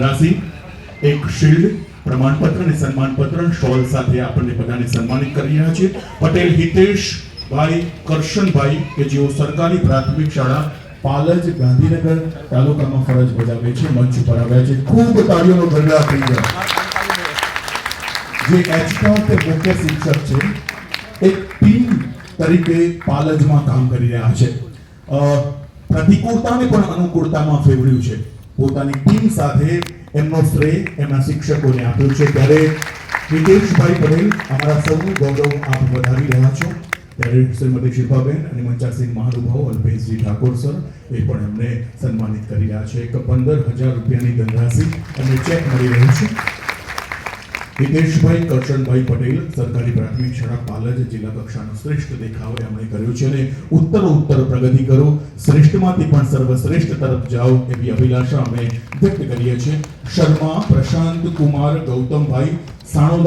રાશિ, એક શિલ્ડ, પ્રમાણપત્ર અને સન્માનપત્ર શોલ સાથે આપણને બધાને સન્માનિત કરી રહ્યા છે. પટેલ, હિતેશ ભાઈ, કરશનભાઈ, કે જેઓ સરકારી પ્રાથમિક શાળા, પાલજ, ગાંધીનગર તાલુકામાં ફરજ બજાવે છે, મંચ ઉપર આવ્યા છે. ખૂબ તાળીઓનો ગરડા થઈ ગયા. જે એચકાઉન્ટ મુખ્ય શિક્ષક છે, એક ટીમ તરીકે પાલજમાં કામ કરી રહ્યા છે. પ્રતિકૂળતાને પણ અનુકૂળતામાં ફેરવ્યું છે. પોતાની ટીમ સાથે એમનો શ્રેય એમના શિક્ષકોને આપ્યો છે. ત્યારે હિતેશભાઈ પટેલ, અમારા સૌનું ગૌરવ આપ વધારી રહ્યા છો. ત્યારે શ્રીમતી શિલ્પાબેન અને મંચાસિંહ મહાનુભાવ, અલ્પેશજી ઠાકોર સર, એ પણ એમને સન્માનિત કરી રહ્યા છે. એક પંદર હજાર રૂપિયાની ધનરાશિ અને ચેક મળી રહ્યું છે. હિતેશભાઈ કરશનભાઈ પટેલ, સરકારી પ્રાથમિક શાળા પાલજ, જિલ્લા કક્ષાનો શ્રેષ્ઠ દેખાવ એમણે કર્યો છે અને ઉત્તર ઉત્તર પ્રગતિ કરો. શ્રેષ્ઠમાંથી પણ સર્વશ્રેષ્ઠ તરફ જાઓ એવી અભિલાષા અમે વ્યક્ત કરીએ છીએ. શર્મા, પ્રશાંત કુમાર, ગૌતમભાઈ, સાણોદ